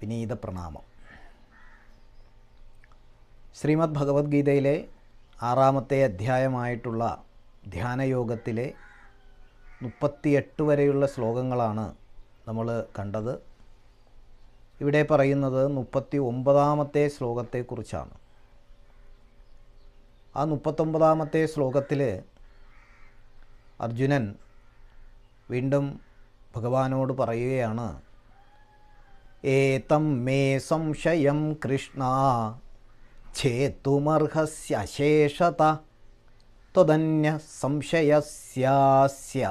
വിനീത പ്രണാമം ശ്രീമദ് ഭഗവത്ഗീതയിലെ ആറാമത്തെ അധ്യായമായിട്ടുള്ള ധ്യാനയോഗത്തിലെ മുപ്പത്തിയെട്ട് വരെയുള്ള ശ്ലോകങ്ങളാണ് നമ്മൾ കണ്ടത്. ഇവിടെ പറയുന്നത് മുപ്പത്തി ഒമ്പതാമത്തെ ശ്ലോകത്തെക്കുറിച്ചാണ്. ആ മുപ്പത്തൊമ്പതാമത്തെ ശ്ലോകത്തിൽ അർജുനൻ വീണ്ടും ഭഗവാനോട് പറയുകയാണ് ഏതം മേ സംശയം കൃഷ്ണ ഛേത്തുമർഹസ്യശേഷത ത്വതന്യ സംശയസ്യാസ്യ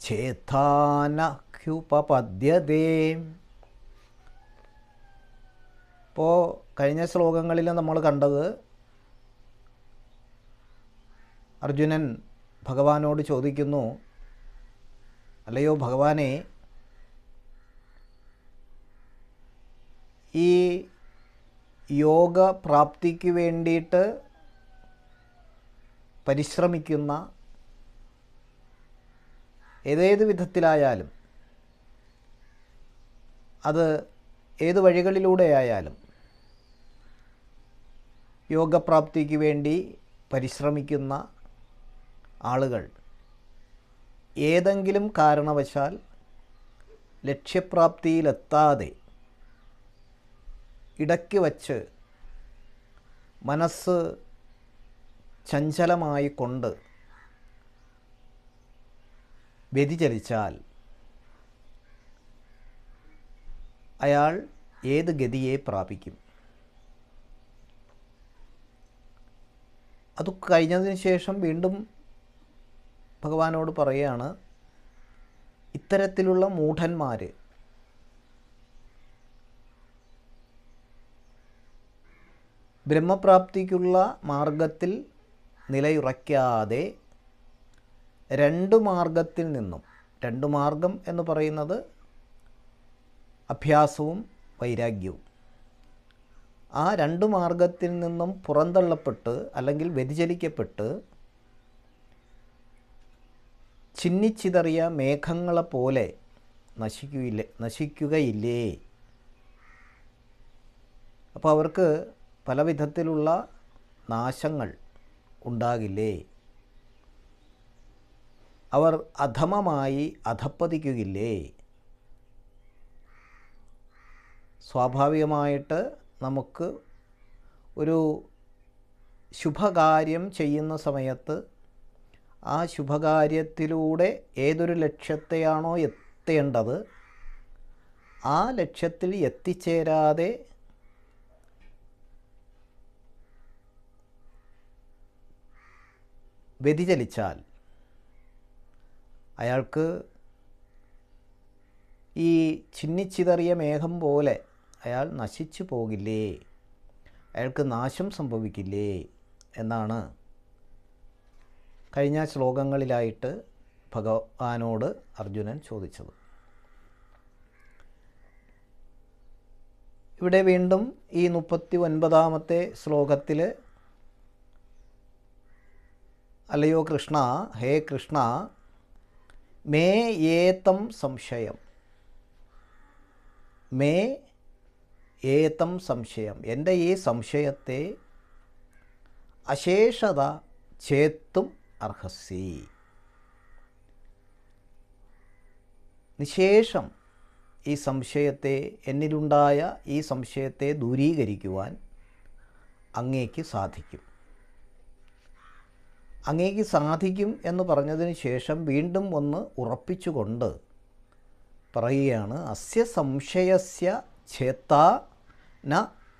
ഛേത്താനഹ്യുപപദ്യതേ ഇപ്പോൾ കഴിഞ്ഞ ശ്ലോകങ്ങളിൽ നമ്മൾ കണ്ടത് അർജുനൻ ഭഗവാനോട് ചോദിക്കുന്നു അല്ലയോ ഭഗവാനെ ഈ യോഗ പ്രാപ്തിക്ക് വേണ്ടിയിട്ട് പരിശ്രമിക്കുന്ന ഏതേത് വിധത്തിലായാലും അത് ഏത് വഴികളിലൂടെ ആയാലും യോഗപ്രാപ്തിക്ക് വേണ്ടി പരിശ്രമിക്കുന്ന ആളുകൾ ഏതെങ്കിലും കാരണവശാൽ ലക്ഷ്യപ്രാപ്തിയിലെത്താതെ ഇടയ്ക്ക് വച്ച് മനസ്സ് ചഞ്ചലമായി കൊണ്ട് വ്യതിചലിച്ചാൽ അയാൾ ഏത് ഗതിയെ പ്രാപിക്കും? അത് കഴിഞ്ഞതിന് ശേഷം വീണ്ടും ഭഗവാനോട് പറയുകയാണ് ഇത്തരത്തിലുള്ള മൂഢന്മാർ ബ്രഹ്മപ്രാപ്തിക്കുള്ള മാർഗത്തിൽ നിലയുറയ്ക്കാതെ രണ്ട് മാർഗത്തിൽ നിന്നും രണ്ട് മാർഗം എന്ന് പറയുന്നത് അഭ്യാസവും വൈരാഗ്യവും. ആ രണ്ട് മാർഗത്തിൽ നിന്നും പുറന്തള്ളപ്പെട്ട് അല്ലെങ്കിൽ വ്യതിചലിക്കപ്പെട്ട് ചിന്നിച്ചിതറിയ മേഘങ്ങളെപ്പോലെ നശിക്കുകയില്ലേ നശിക്കുകയില്ലേ? അപ്പോൾ അവർക്ക് പല വിധത്തിലുള്ള നാശങ്ങൾ ഉണ്ടാകില്ലേ? അവർ അധമമായി അധപ്പതിക്കുകയില്ലേ? സ്വാഭാവികമായിട്ട് നമുക്ക് ഒരു ശുഭകാര്യം ചെയ്യുന്ന സമയത്ത് ആ ശുഭകാര്യത്തിലൂടെ ഏതൊരു ലക്ഷ്യത്തെയാണോ എത്തേണ്ടത്? ആ ലക്ഷ്യത്തിൽ എത്തിച്ചേരാതെ വ്യതിചലിച്ചാൽ അയാൾക്ക് ഈ ചിന്നിച്ചിതറിയ മേഘം പോലെ അയാൾ നശിച്ചു പോകില്ലേ? അയാൾക്ക് നാശം സംഭവിക്കില്ലേ? എന്നാണ് കഴിഞ്ഞ ശ്ലോകങ്ങളിലായിട്ട് ഭഗവാനോട് അർജുനൻ ചോദിച്ചത്. ഇവിടെ വീണ്ടും ഈ മുപ്പത്തി ഒൻപതാമത്തെ ശ്ലോകത്തിൽ അല്ലയോ കൃഷ്ണ? ഹേ കൃഷ്ണ മേ ഏതം സംശയം. മേ ഏതം സംശയം. എന്റെ ഈ സംശയത്തെ അശേഷത ചേത്തും അർഹസി. നിശേഷം ഈ സംശയത്തെ എന്നിലുണ്ടായ ഈ സംശയത്തെ ദൂരീകരിക്കുവാൻ അങ്ങേക്ക് സാധിക്കും. അങ്ങേക്ക് സാധിക്കും എന്ന് പറഞ്ഞതിന് ശേഷം വീണ്ടും ഒന്ന് ഉറപ്പിച്ചുകൊണ്ട് പറയുകയാണ് അസ്യ സംശയസ്യ ഛേത്ത ന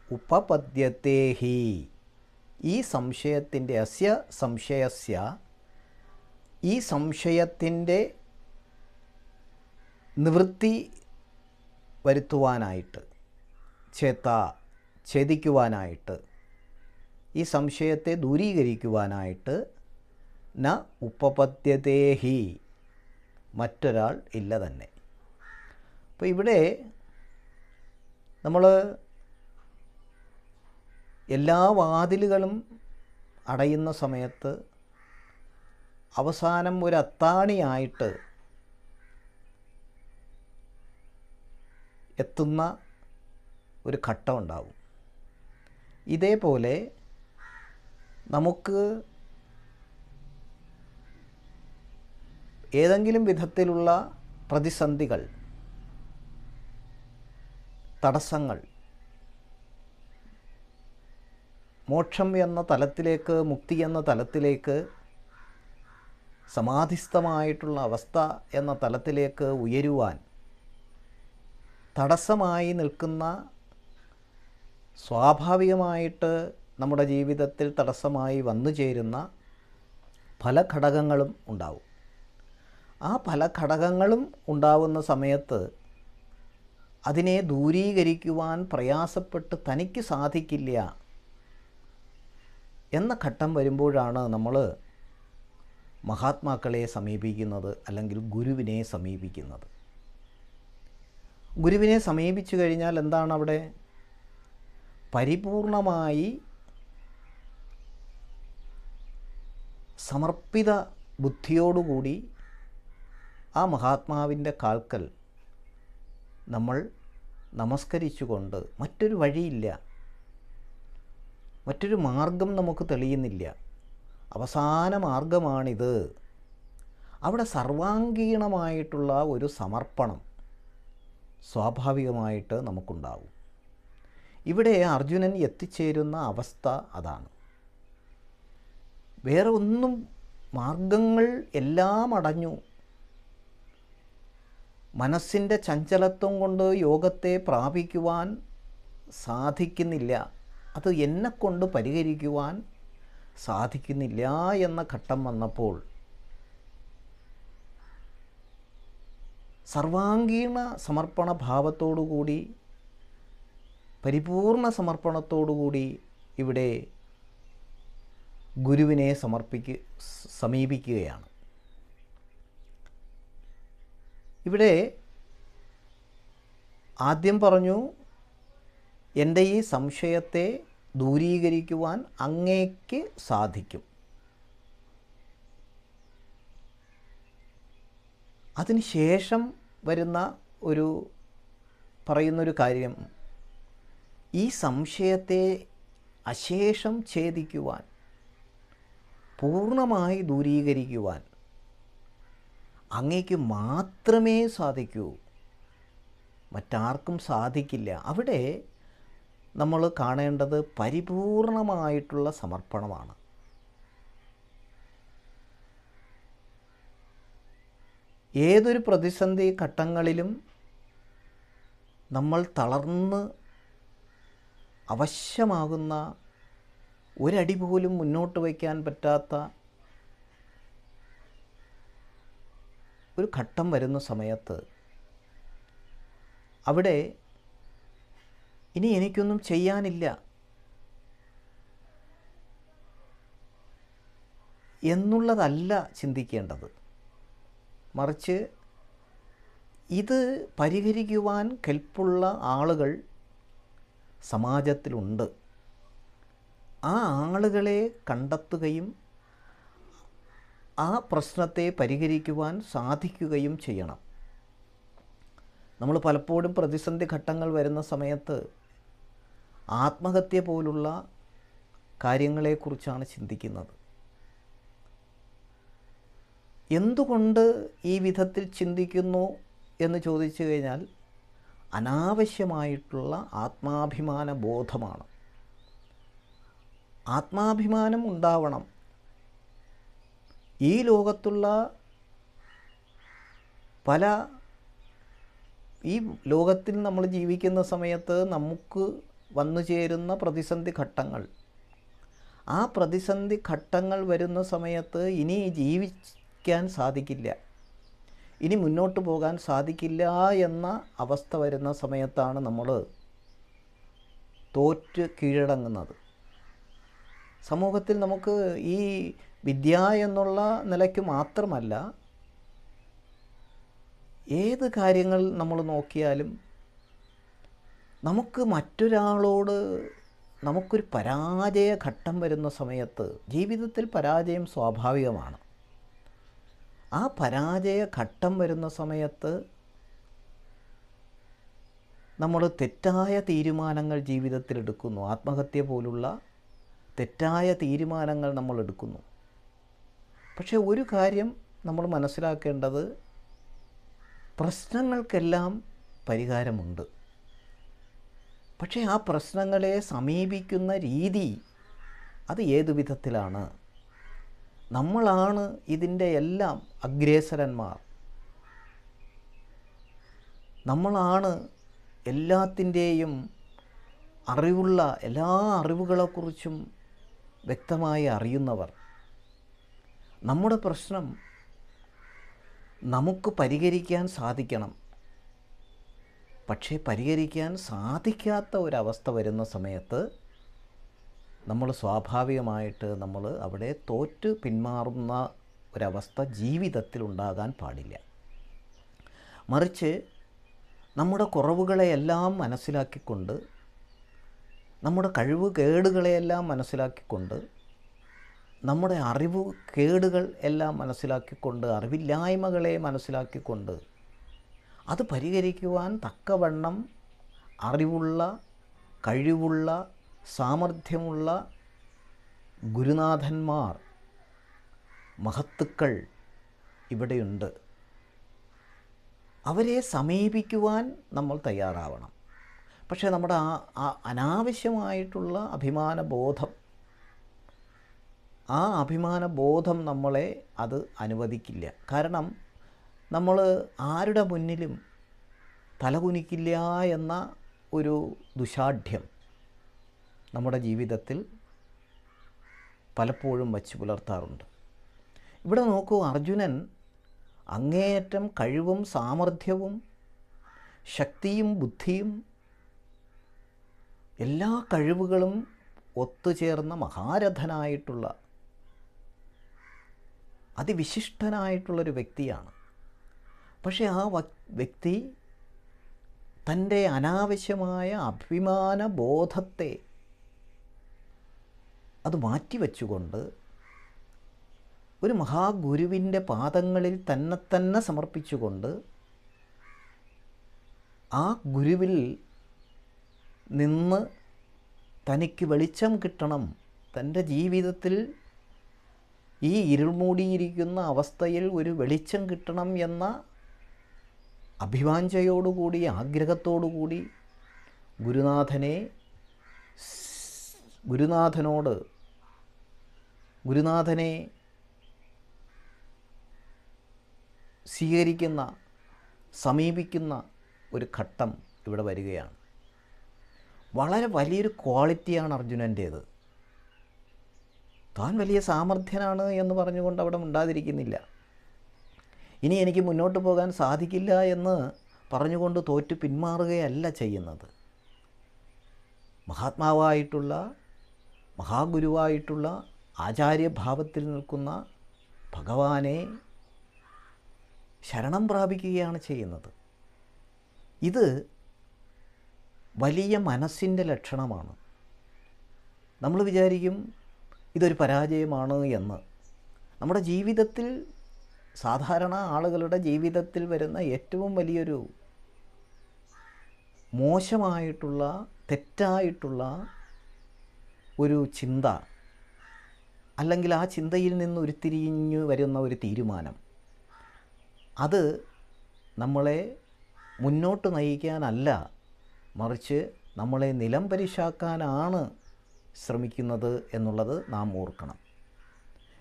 ഉപപദ്യത്തേഹി ഈ സംശയത്തിന്റെ അസ്യ സംശയസ്യ ഈ സംശയത്തിന്റെ നിവൃത്തി വരുത്തുവാനായിട്ട് ചേത്ത ഛേദിക്കുവാനായിട്ട് ഈ സംശയത്തെ ദൂരീകരിക്കുവാനായിട്ട് ന ഉപപദ്യതേഹി മറ്റൊരാൾ ഇല്ല തന്നെ. അപ്പോൾ ഇവിടെ നമ്മൾ എല്ലാ വാതിലുകളും അടയുന്ന സമയത്ത് അവസാനം ഒരു അത്താണിയായിട്ട് എത്തുന്ന ഒരു ഘട്ടം ഉണ്ടാവും. ഇതേപോലെ നമുക്ക് ഏതെങ്കിലും വിധത്തിലുള്ള പ്രതിസന്ധികൾ തടസ്സങ്ങൾ മോക്ഷം എന്ന തലത്തിലേക്ക് മുക്തി എന്ന തലത്തിലേക്ക് സമാധിസ്ഥമായിട്ടുള്ള അവസ്ഥ എന്ന തലത്തിലേക്ക് ഉയരുവാൻ തടസ്സമായി നിൽക്കുന്ന സ്വാഭാവികമായിട്ട് നമ്മുടെ ജീവിതത്തിൽ തടസ്സമായി വന്നു ചേരുന്ന പല ഘടകങ്ങളും ഉണ്ടാവും. ആ പല ഘടകങ്ങളും ഉണ്ടാവുന്ന സമയത്ത് അതിനെ ദൂരീകരിക്കുവാൻ പ്രയാസപ്പെട്ട് തനിക്ക് സാധിക്കില്ല എന്ന ഘട്ടം വരുമ്പോഴാണ് നമ്മൾ മഹാത്മാക്കളെ സമീപിക്കുന്നത് അല്ലെങ്കിൽ ഗുരുവിനെ സമീപിക്കുന്നത്. ഗുരുവിനെ സമീപിച്ചു കഴിഞ്ഞാൽ എന്താണ് അവിടെ? പരിപൂർണമായി സമർപ്പിത ബുദ്ധിയോടുകൂടി ആ മഹാത്മാവിന്റെ കാൽക്കൽ നമ്മൾ നമസ്കരിച്ചുകൊണ്ട് മറ്റൊരു വഴിയില്ല. മറ്റൊരു മാർഗം നമുക്ക് തെളിയുന്നില്ല. അവസാന മാർഗമാണിത് അവിടെ സർവാംഗീണമായിട്ടുള്ള ഒരു സമർപ്പണം സ്വാഭാവികമായിട്ട് നമുക്കുണ്ടാവും. ഇവിടെ അർജുനൻ എത്തിച്ചേരുന്ന അവസ്ഥ അതാണ്. വേറെ ഒന്നും മാർഗങ്ങൾ എല്ലാം അടഞ്ഞു. മനസ്സിന്റെ ചഞ്ചലത്വം കൊണ്ട് യോഗത്തെ പ്രാപിക്കുവാൻ സാധിക്കുന്നില്ല. അത് എന്നെക്കൊണ്ട് പരിഹരിക്കുവാൻ സാധിക്കുന്നില്ല എന്ന ഘട്ടം വന്നപ്പോൾ സർവാംഗീണ സമർപ്പണ ഭാവത്തോടുകൂടി പരിപൂർണ സമർപ്പണത്തോടുകൂടി ഇവിടെ ഗുരുവിനെ സമർപ്പിക്കുക സമീപിക്കുകയാണ്. ഇവിടെ ആദ്യം പറഞ്ഞു എന്റെ ഈ സംശയത്തെ ദൂരീകരിക്കുവാൻ അങ്ങേക്ക് സാധിക്കും. അതിനുശേഷം വരുന്ന ഒരു പറയുന്നൊരു കാര്യം ഈ സംശയത്തെ അശേഷം ഛേദിക്കുവാൻ പൂർണമായി ദൂരീകരിക്കുവാൻ അങ്ങേക്ക് മാത്രമേ സാധിക്കൂ. മറ്റാർക്കും സാധിക്കില്ല. അവിടെ നമ്മൾ കാണേണ്ടത് പരിപൂർണമായിട്ടുള്ള സമർപ്പണമാണ്. ഏതൊരു പ്രതിസന്ധി ഘട്ടങ്ങളിലും നമ്മൾ തളർന്ന് അവശ്യമാകുന്ന ഒരടി പോലും മുന്നോട്ട് വയ്ക്കാൻ പറ്റാത്ത ഒരു ഘട്ടം വരുന്ന സമയത്ത് അവിടെ ഇനി എനിക്കൊന്നും ചെയ്യാനില്ല. എന്നുള്ളതല്ല ചിന്തിക്കേണ്ടത്. മറിച്ച് ഇത് പരിഹരിക്കുവാൻ കെൽപ്പുള്ള ആളുകൾ സമാജത്തിലുണ്ട്. ആ ആളുകളെ കണ്ടെത്തുകയും ആ പ്രശ്നത്തെ പരിഹരിക്കുവാൻ സാധിക്കുകയും ചെയ്യണം. നമ്മൾ പലപ്പോഴും പ്രതിസന്ധി ഘട്ടങ്ങൾ വരുന്ന സമയത്ത് ആത്മഹത്യ പോലുള്ള കാര്യങ്ങളെക്കുറിച്ചാണ് ചിന്തിക്കുന്നത്. എന്തുകൊണ്ട് ഈ വിധത്തിൽ ചിന്തിക്കുന്നു എന്ന് ചോദിച്ചു കഴിഞ്ഞാൽ അനാവശ്യമായിട്ടുള്ള ആത്മാഭിമാന ബോധമാണ് ആത്മാഭിമാനം ഉണ്ടാവണം. ഈ ലോകത്തുള്ള പല ഈ ലോകത്തിൽ നമ്മൾ ജീവിക്കുന്ന സമയത്ത് നമുക്ക് വന്നു ചേരുന്ന പ്രതിസന്ധി ഘട്ടങ്ങൾ. ആ പ്രതിസന്ധി ഘട്ടങ്ങൾ വരുന്ന സമയത്ത് ഇനി ജീവിക്കാൻ സാധിക്കില്ല. ഇനി മുന്നോട്ട് പോകാൻ സാധിക്കില്ല എന്ന അവസ്ഥ വരുന്ന സമയത്താണ് നമ്മൾ തോറ്റ് കീഴടങ്ങുന്നത്. സമൂഹത്തിൽ നമുക്ക് ഈ വിദ്യ എന്നുള്ള നിലയ്ക്ക് മാത്രമല്ല ഏത് കാര്യങ്ങൾ നമ്മൾ നോക്കിയാലും നമുക്ക് മറ്റൊരാളോട് നമുക്കൊരു പരാജയ ഘട്ടം വരുന്ന സമയത്ത് ജീവിതത്തിൽ പരാജയം സ്വാഭാവികമാണ്. ആ പരാജയ ഘട്ടം വരുന്ന സമയത്ത് നമ്മൾ തെറ്റായ തീരുമാനങ്ങൾ ജീവിതത്തിൽ എടുക്കുന്നു. ആത്മഹത്യ പോലുള്ള തെറ്റായ തീരുമാനങ്ങൾ നമ്മൾ എടുക്കുന്നു. പക്ഷേ ഒരു കാര്യം നമ്മൾ മനസ്സിലാക്കേണ്ടത് പ്രശ്നങ്ങൾക്കെല്ലാം പരിഹാരമുണ്ട്. പക്ഷേ ആ പ്രശ്നങ്ങളെ സമീപിക്കുന്ന രീതി അത് ഏതു വിധത്തിലാണ്? നമ്മളാണ് ഇതിന്റെ എല്ലാം അഗ്രേസരന്മാർ. നമ്മളാണ് എല്ലാത്തിന്റെയും അറിവുള്ള എല്ലാ അറിവുകളെക്കുറിച്ചും വ്യക്തമായി അറിയുന്നവർ. നമ്മുടെ പ്രശ്നം നമുക്ക് പരിഹരിക്കാൻ സാധിക്കണം. പക്ഷേ പരിഹരിക്കാൻ സാധിക്കാത്ത ഒരവസ്ഥ വരുന്ന സമയത്ത് നമ്മൾ സ്വാഭാവികമായിട്ട് നമ്മൾ അവിടെ തോറ്റ് പിന്മാറുന്ന ഒരവസ്ഥ ജീവിതത്തിൽ ഉണ്ടാകാൻ പാടില്ല. മറിച്ച് നമ്മുടെ കുറവുകളെയെല്ലാം മനസ്സിലാക്കിക്കൊണ്ട് നമ്മുടെ കഴിവ് കേടുകളെയെല്ലാം മനസ്സിലാക്കിക്കൊണ്ട് നമ്മുടെ അറിവ് കേടുകൾ എല്ലാം മനസ്സിലാക്കിക്കൊണ്ട് അറിവില്ലായ്മകളെ മനസ്സിലാക്കിക്കൊണ്ട് അത് പരിഹരിക്കുവാൻ തക്കവണ്ണം അറിവുള്ള കഴിവുള്ള സാമർഥ്യമുള്ള ഗുരുനാഥന്മാർ മഹത്തുക്കൾ ഇവിടെയുണ്ട്. അവരെ സമീപിക്കുവാൻ നമ്മൾ തയ്യാറാവണം. പക്ഷേ നമ്മുടെ ആ അനാവശ്യമായിട്ടുള്ള അഭിമാനബോധം ആ അഭിമാന ബോധം നമ്മളെ അത് അനുവദിക്കില്ല. കാരണം നമ്മൾ ആരുടെ മുന്നിലും തലകുനിക്കില്ല എന്ന ഒരു ദുശാഠ്യം നമ്മുടെ ജീവിതത്തിൽ പലപ്പോഴും വച്ച് പുലർത്താറുണ്ട്. ഇവിടെ നോക്കൂ അർജുനൻ അങ്ങേയറ്റം കഴിവും സാമർഥ്യവും ശക്തിയും ബുദ്ധിയും എല്ലാ കഴിവുകളും ഒത്തുചേർന്ന മഹാരഥനായിട്ടുള്ള അതിവിശിഷ്ടനായിട്ടുള്ളൊരു വ്യക്തിയാണ്. പക്ഷേ ആ വ്യക്തി തന്റെ അനാവശ്യമായ അഭിമാന ബോധത്തെ അത് മാറ്റിവെച്ചുകൊണ്ട് ഒരു മഹാഗുരുവിന്റെ പാദങ്ങളിൽ തന്നെ തന്നെ സമർപ്പിച്ചുകൊണ്ട് ആ ഗുരുവിൽ നിന്ന് തനിക്ക് വെളിച്ചം കിട്ടണം. തന്റെ ജീവിതത്തിൽ ഈ ഇരുൾമൂടിയിരിക്കുന്ന അവസ്ഥയിൽ ഒരു വെളിച്ചം കിട്ടണം എന്ന അഭിവാഞ്ചയോടുകൂടി ആഗ്രഹത്തോടുകൂടി ഗുരുനാഥനെ ഗുരുനാഥനോട് ഗുരുനാഥനെ സ്വീകരിക്കുന്ന സമീപിക്കുന്ന ഒരു ഘട്ടം ഇവിടെ വരികയാണ്. വളരെ വലിയൊരു ക്വാളിറ്റിയാണ് അർജുനന്റേത്. താൻ വലിയ സാമർഥ്യനാണ് എന്ന് പറഞ്ഞുകൊണ്ട് അവിടെ ഉണ്ടാതിരിക്കുന്നില്ല ഇനി എനിക്ക് മുന്നോട്ട് പോകാൻ സാധിക്കില്ല എന്ന് പറഞ്ഞുകൊണ്ട് തോറ്റു പിന്മാറുകയല്ല ചെയ്യുന്നത്. മഹാത്മാവായിട്ടുള്ള മഹാഗുരുവായിട്ടുള്ള ആചാര്യഭാവത്തിൽ നിൽക്കുന്ന ഭഗവാനെ ശരണം പ്രാപിക്കുകയാണ് ചെയ്യുന്നത്. ഇത് വലിയ മനസ്സിന്റെ ലക്ഷണമാണ്. നമ്മൾ വിചാരിക്കും ഇതൊരു പരാജയമാണ് എന്ന്. നമ്മുടെ ജീവിതത്തിൽ സാധാരണ ആളുകളുടെ ജീവിതത്തിൽ വരുന്ന ഏറ്റവും വലിയൊരു മോശമായിട്ടുള്ള തെറ്റായിട്ടുള്ള ഒരു ചിന്ത അല്ലെങ്കിൽ ആ ചിന്തയിൽ നിന്ന് ഉരുത്തിരിഞ്ഞു വരുന്ന ഒരു തീരുമാനം. അത് നമ്മളെ മുന്നോട്ട് നയിക്കാനല്ല മറിച്ച് നമ്മളെ നിലം പരിശാക്കാനാണ് ശ്രമിക്കുന്നത് എന്നുള്ളത് നാം ഓർക്കണം.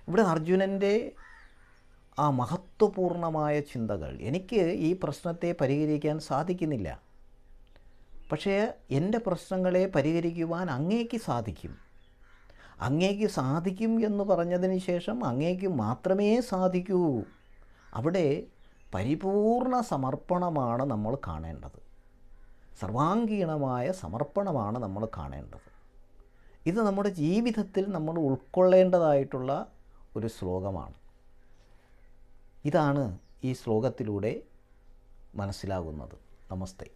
ഇവിടെ അർജുനന്റെ ആ മഹത്വപൂർണമായ ചിന്തകൾ എനിക്ക് ഈ പ്രശ്നത്തെ പരിഹരിക്കാൻ സാധിക്കുന്നില്ല. പക്ഷേ എന്റെ പ്രശ്നങ്ങളെ പരിഹരിക്കുവാൻ അങ്ങേക്ക് സാധിക്കും. അങ്ങേക്ക് സാധിക്കും എന്ന് പറഞ്ഞതിന് ശേഷം അങ്ങേക്ക് മാത്രമേ സാധിക്കൂ. അവിടെ പരിപൂർണ സമർപ്പണമാണ് നമ്മൾ കാണേണ്ടത്. സർവാംഗീണമായ സമർപ്പണമാണ് നമ്മൾ കാണേണ്ടത്. ഇത് നമ്മുടെ ജീവിതത്തിൽ നമ്മൾ ഉൾക്കൊള്ളേണ്ടതായിട്ടുള്ള ഒരു ശ്ലോകമാണ്. ഇതാണ് ഈ ശ്ലോകത്തിലൂടെ മനസ്സിലാകുന്നത്. നമസ്തേ.